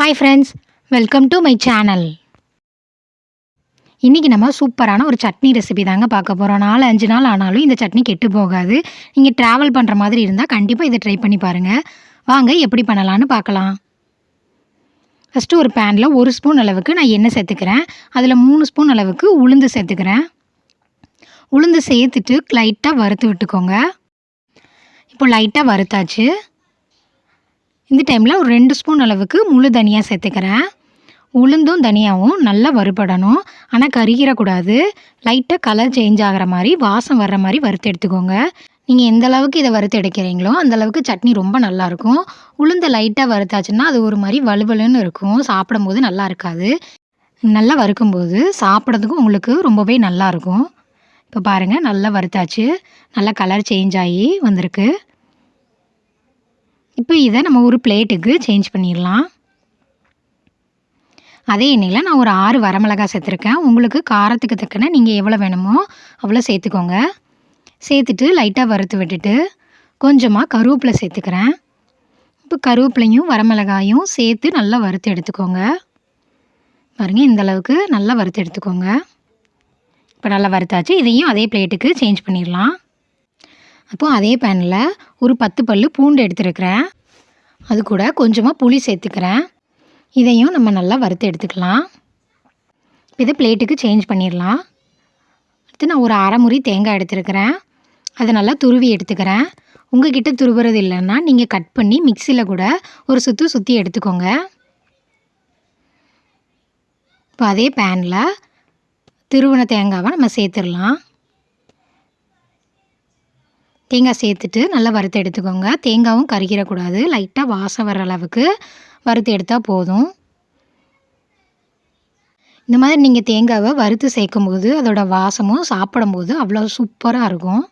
Hi friends welcome to my channel இன்றைக்கி நம்ம சூப்பரான ஒரு சட்னி ரெசிபி தாங்க பார்க்க போகிறோம் நாலு அஞ்சு நாள் ஆனாலும் இந்த சட்னி கெட்டு போகாது. நீங்கள் ட்ராவல் பண்ணுற மாதிரி இருந்தால் கண்டிப்பாக இதை ட்ரை பண்ணி பாருங்கள் வாங்க எப்படி பண்ணலான்னு பார்க்கலாம். ஃபஸ்ட்டு ஒரு பேனில் ஒரு ஸ்பூன் அளவுக்கு நான் எண்ணெய் சேர்த்துக்கிறேன். அதில் மூணு ஸ்பூன் அளவுக்கு உளுந்து சேர்த்துக்கிறேன். உளுந்து சேர்த்துட்டு லைட்டாக வறுத்து விட்டுக்கோங்க. இப்போ லைட்டாக வறுத்தாச்சு. இந்த டைமில் ஒரு ரெண்டு ஸ்பூன் அளவுக்கு முழு தனியாக சேர்த்துக்கிறேன். உளுந்தும் தனியாகவும் நல்லா வறுபடணும். ஆனால் கருகிடக்கூடாது லைட்டாக கலர் சேஞ்ச் ஆகிற மாதிரி வாசம் வர்ற மாதிரி வறுத்து எடுத்துக்கோங்க. நீங்கள் எந்த அளவுக்கு இதை வறுத்து எடுக்கிறீங்களோ அந்த அளவுக்கு சட்னி ரொம்ப நல்லாயிருக்கும் உளுந்து லைட்டாக வறுத்தாச்சுன்னா அது ஒரு மாதிரி வலுவலுன்னு இருக்கும். சாப்பிடும்போது நல்லா இருக்காது. நல்லா வறுக்கும்போது சாப்பிட்றதுக்கும் உங்களுக்கு ரொம்பவே நல்லாயிருக்கும் இப்போ பாருங்கள் நல்லா வறுத்தாச்சு. நல்லா கலர் சேஞ்ச் ஆகி வந்திருக்கு. இப்போ இதை நம்ம ஒரு பிளேட்டுக்கு சேஞ்ச் பண்ணிடலாம். அதே எண்ணெயில் நான் ஒரு ஆறு வரமிளகா சேர்த்துருக்கேன். உங்களுக்கு காரத்துக்கு தக்கன நீங்கள் எவ்வளோ வேணுமோ அவ்வளோ சேர்த்துக்கோங்க. சேர்த்துட்டு லைட்டாக வறுத்து விட்டுட்டு கொஞ்சமாக கருவேப்பிலை சேர்த்துக்கிறேன். இப்போ கருவேப்பிலையும் வரமிளகாயும் சேர்த்து நல்லா வறுத்து எடுத்துக்கோங்க. பாருங்கள் இந்த அளவுக்கு நல்லா வறுத்து எடுத்துக்கோங்க. இப்போ நல்லா வறுத்தாச்சு. இதையும் அதே பிளேட்டுக்கு சேஞ்ச் பண்ணிடலாம். அப்போது அதே பேனில் ஒரு பத்து பல் பூண்டு எடுத்துருக்கிறேன். அது கூட கொஞ்சமாக புளி சேர்த்துக்கிறேன். இதையும் நம்ம நல்லா வறுத்து எடுத்துக்கலாம். இதை பிளேட்டுக்கு சேஞ்ச் பண்ணிடலாம். அடுத்து நான் ஒரு அரைமுறி தேங்காய் எடுத்துருக்கிறேன். அதை நல்லா துருவி எடுத்துக்கிறேன். உங்கள் கிட்ட துருவுறது இல்லைன்னா நீங்கள் கட் பண்ணி மிக்சியில் கூட ஒரு சுற்று சுற்றி எடுத்துக்கோங்க. இப்போ அதே பேனில் திருவண தேங்காவை நம்ம சேர்த்துடலாம். தேங்காய் சேர்த்துட்டு நல்லா வறுத்து எடுத்துக்கோங்க. தேங்காயும் கருகிடக்கூடாது. லைட்டாக வாசம் வர அளவுக்கு வறுத்து எடுத்தால் போதும். இந்த மாதிரி நீங்கள் தேங்காவை வறுத்து சேர்க்கும்போது அதோட வாசமும் சாப்பிடும்போது அவ்வளோ சூப்பராக இருக்கும்.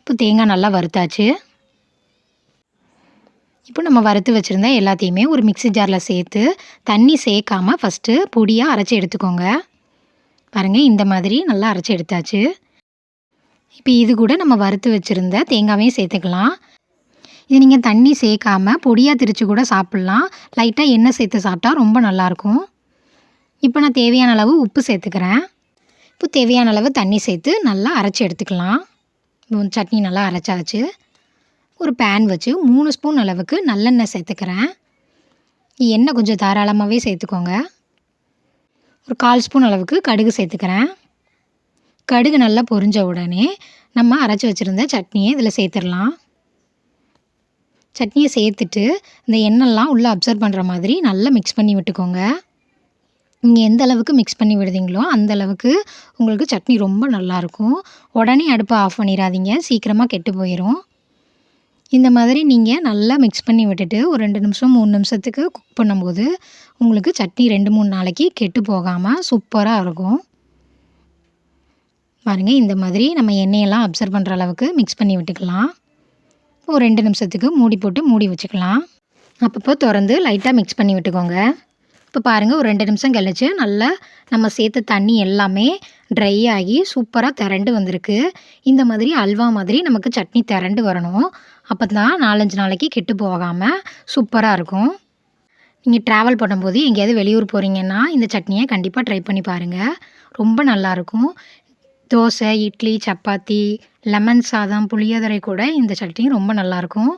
இப்போ தேங்காய் நல்லா வறுத்தாச்சு. இப்போ நம்ம வறுத்து வச்சுருந்த எல்லாத்தையுமே ஒரு மிக்ஸி ஜாரில் சேர்த்து தண்ணி சேர்க்காமல் ஃபஸ்ட்டு பொடியாக அரைச்சி எடுத்துக்கோங்க. பாருங்கள் இந்த மாதிரி நல்லா அரைச்சி எடுத்தாச்சு. இப்போ இது கூட நம்ம வறுத்து வச்சுருந்த தேங்காவையும் சேர்த்துக்கலாம். இது நீங்கள் தண்ணி சேர்க்காம பொடியாக திரித்து கூட சாப்பிட்லாம். லைட்டாக எண்ணெய் சேர்த்து சாப்பிட்டா ரொம்ப நல்லாயிருக்கும். இப்போ நான் தேவையான அளவு உப்பு சேர்த்துக்கிறேன். இப்போ தேவையான அளவு தண்ணி சேர்த்து நல்லா அரைச்சி எடுத்துக்கலாம். இப்போ சட்னி நல்லா அரைச்சாச்சு. ஒரு பேன் வச்சு மூணு ஸ்பூன் அளவுக்கு நல்லெண்ணெய் சேர்த்துக்கிறேன். எண்ணெய் கொஞ்சம் தாராளமாகவே சேர்த்துக்கோங்க. ஒரு கால் ஸ்பூன் அளவுக்கு கடுகு சேர்த்துக்கிறேன். கடுகு நல்லா பொரிஞ்ச உடனே நம்ம அரைச்சி வச்சுருந்த சட்னியை இதில் சேர்த்துடலாம். சட்னியை சேர்த்துட்டு இந்த எண்ணெய்லாம் உள்ளே அப்சர்வ் பண்ணுற மாதிரி நல்லா மிக்ஸ் பண்ணி விட்டுக்கோங்க. நீங்கள் எந்த அளவுக்கு மிக்ஸ் பண்ணி விடுதீங்களோ அந்த அளவுக்கு உங்களுக்கு சட்னி ரொம்ப நல்லாயிருக்கும் உடனே அடுப்பை ஆஃப் பண்ணிடாதீங்க சீக்கிரமாக கெட்டு போயிடும் இந்த மாதிரி நீங்கள் நல்லா மிக்ஸ் பண்ணி விட்டுட்டு ஒரு ரெண்டு நிமிஷம் மூணு நிமிஷத்துக்கு குக் பண்ணும்போது உங்களுக்கு சட்னி ரெண்டு மூணு நாளைக்கு கெட்டு போகாமல் சூப்பராக இருக்கும். பாருங்கள் இந்த மாதிரி நம்ம எண்ணெயெல்லாம் அப்சர்வ் பண்ணுற அளவுக்கு மிக்ஸ் பண்ணி விட்டுக்கலாம். ஒரு ரெண்டு நிமிஷத்துக்கு மூடி போட்டு மூடி வச்சுக்கலாம். அப்பப்போ திறந்து லைட்டாக மிக்ஸ் பண்ணி விட்டுக்கோங்க. இப்போ பாருங்கள் ஒரு ரெண்டு நிமிஷம் கழிச்சு நல்லா நம்ம சேர்த்த தண்ணி எல்லாமே ட்ரை ஆகி சூப்பராக திரண்டு வந்திருக்கு. இந்த மாதிரி அல்வா மாதிரி நமக்கு சட்னி திரண்டு வரணும். அப்போ தான் நாலஞ்சு நாளைக்கு கெட்டு போகாமல் சூப்பராக இருக்கும். நீங்கள் ட்ராவல் பண்ணும்போது எங்கேயாவது வெளியூர் போகிறீங்கன்னா இந்த சட்னியை கண்டிப்பாக ட்ரை பண்ணி பாருங்கள் ரொம்ப நல்லாயிருக்கும் தோசை இட்லி சப்பாத்தி லெமன் சாதம் புளியோதரை கூட இந்த சட்னி ரொம்ப நல்லாயிருக்கும்.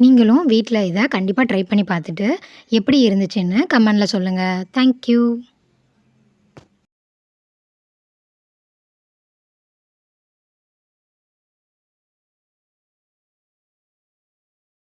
நீங்களும் வீட்டில் இதை கண்டிப்பாக ட்ரை பண்ணி பார்த்துட்டு எப்படி இருந்துச்சுன்னு கமெண்டில் சொல்லுங்கள் தேங்க்யூ